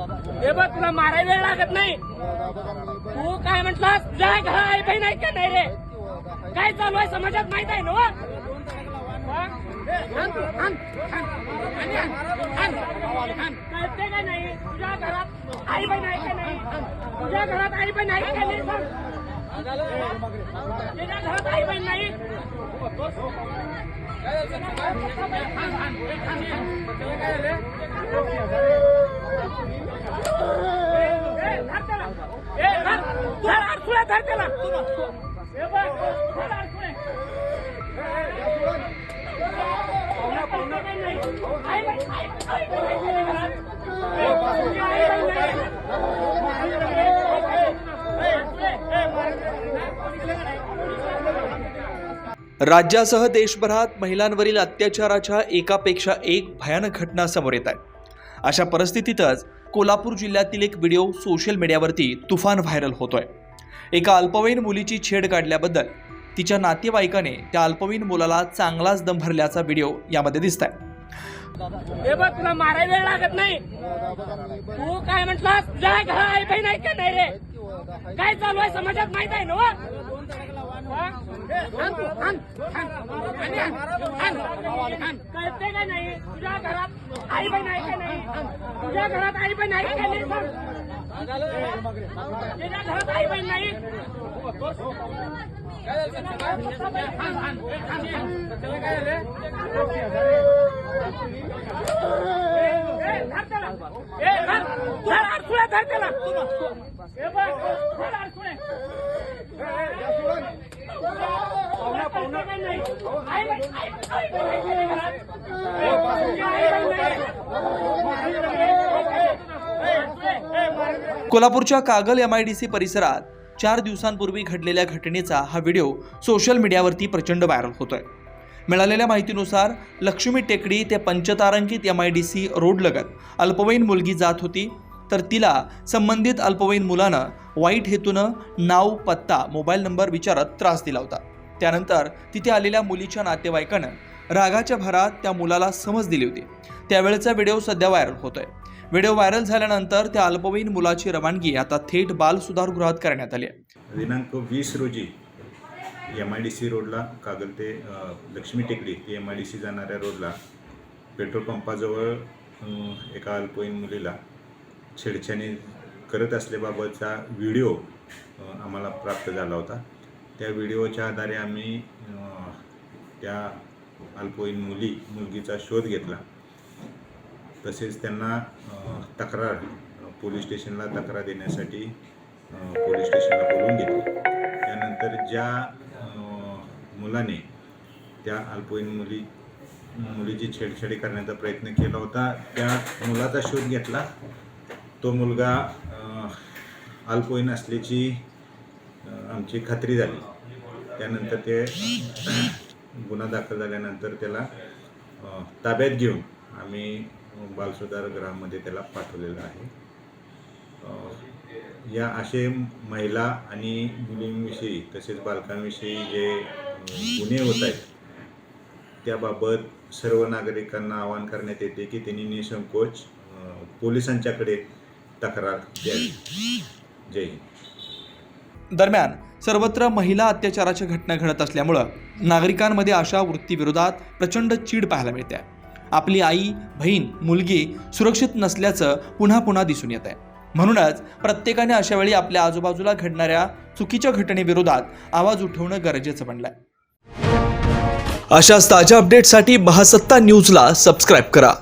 हे बघ तुला मारायला वेळ लागत नाही. तू काय म्हटलास? तुझ्या घरा आई बहीण आहे का? नाही रे. काय चालू आहे समाजात माहीत आहे ना हो? हा? कळते का नाही? तुझ्या घरात आई बहीण आहे का नाही? तुझ्या घरात आई बहीण आहे का नाही? सांग. तुझ्या घरात आई बहीण नाही. राज्यासह देशभरात महिलांवरील अत्याचाराच्या एकापेक्षा एक भयानक घटना समोर येत आहेत अशा परिस्थितीतच कोल्हापूर जिल्ह्यातील एक व्हिडिओ सोशल मीडियावरती तुफान व्हायरल होतोय. एका अल्पवयीन मुलीची छेड काढल्याबद्दल तिच्या नातेवाईकाने त्या अल्पवयीन मुलाला चांगलाच दम भरल्याचा व्हिडिओ यामध्ये दिसत आहे हे बघ तुला मारायला वेळ लागत नाही. तू काय म्हटलास? तुझ्या आई बहीण आहे का? नाही रे. काय चालू आहे? समाजात माहीत आहे ना हो? कळते का नाही तुझ्या घरात आई पण आहे का नाही तुझ्या घरात आई पण आहे का नाही तुझ्या घरात आई पण नाही धर त्याला. धर. धर, धर त्याला. हे बघ, धर अडकुळ्या. पाहुणा, पाहुणा. आई बाई, आई बाई, आई बाई, आई बाई, घरात. ए, आई बाई, नाही. कोल्हापूरच्या Kagal M I D C परिसरात चार दिवसांपूर्वी घडलेल्या घटनेचा हा व्हिडिओ सोशल मीडियावरती प्रचंड व्हायरल होतोय. मिळालेल्या माहितीनुसार लक्ष्मी टेकडी ते पंचतारांकित एम आय डी सी रोडलगत अल्पवयीन मुलगी जात होती तर तिला संबंधित अल्पवयीन मुलानं वाईट हेतूनं नाव पत्ता मोबाईल नंबर विचारत त्रास दिला होता. त्यानंतर तिथे आलेल्या मुलीच्या नातेवाईकानं रागाच्या भरात त्या मुलाला समज दिली होती. त्यावेळेचा व्हिडिओ सध्या व्हायरल होतोय. व्हिडिओ व्हायरल झाल्यानंतर त्या अल्पवयीन मुलाची रवानगी आता थेट बाल सुधारगृहात करण्यात आली आहे. दिनांक वीस रोजी एम आय डी सी रोडला कागल ते लक्ष्मी टेकडी ते एम आय डी सी जाणाऱ्या रोडला पेट्रोल पंपाजवळ एका अल्पवयीन मुलीला छेडछाणी करत असल्याबाबतचा व्हिडिओ आम्हाला प्राप्त झाला होता. त्या व्हिडिओच्या आधारे आम्ही त्या अल्पवयीन मुली मुलगीचा शोध घेतला. तसेच त्यांना तक्रार पोलीस स्टेशनला तक्रार देण्यासाठी पोलीस स्टेशनला बोलून घेतले. त्यानंतर ज्या मुलाने त्या अल्पवयीन मुली मुलीची छेडछाडी करण्याचा प्रयत्न केला होता त्या मुलाचा शोध घेतला. तो मुलगा अल्पवयीन असल्याची आमची खात्री झाली. त्यानंतर ते गुन्हा दाखल झाल्यानंतर त्याला ताब्यात घेऊन आम्ही बालसुधार गृहामध्ये त्याला पाठवलेलं आहे. या असे महिला आणि मुलींविषयी तसेच बालकांविषयी जे गुन्हे होत आहेत त्याबाबत सर्व नागरिकांना आवाहन करण्यात येते की त्यांनी निसंकोच पोलिसांच्याकडे तक्रार द्यावी. जय हिंद. दरम्यान सर्वत्र महिला अत्याचाराच्या घटना घडत असल्यामुळं नागरिकांमध्ये अशा वृत्तीविरोधात प्रचंड चीड पाहायला मिळते. आपली आई बहीण मुलगी सुरक्षित नसल्याचं पुन्हा पुन्हा दिसून येत आहे म्हणूनच प्रत्येकाने अशा वेळी आपल्या आजूबाजूला घडणाऱ्या चुकीच्या घटनेविरोधात आवाज उठवणं गरजेचं बनलंय. अशाच ताज्या अपडेटसाठी महासत्ता न्यूजला सबस्क्राईब करा.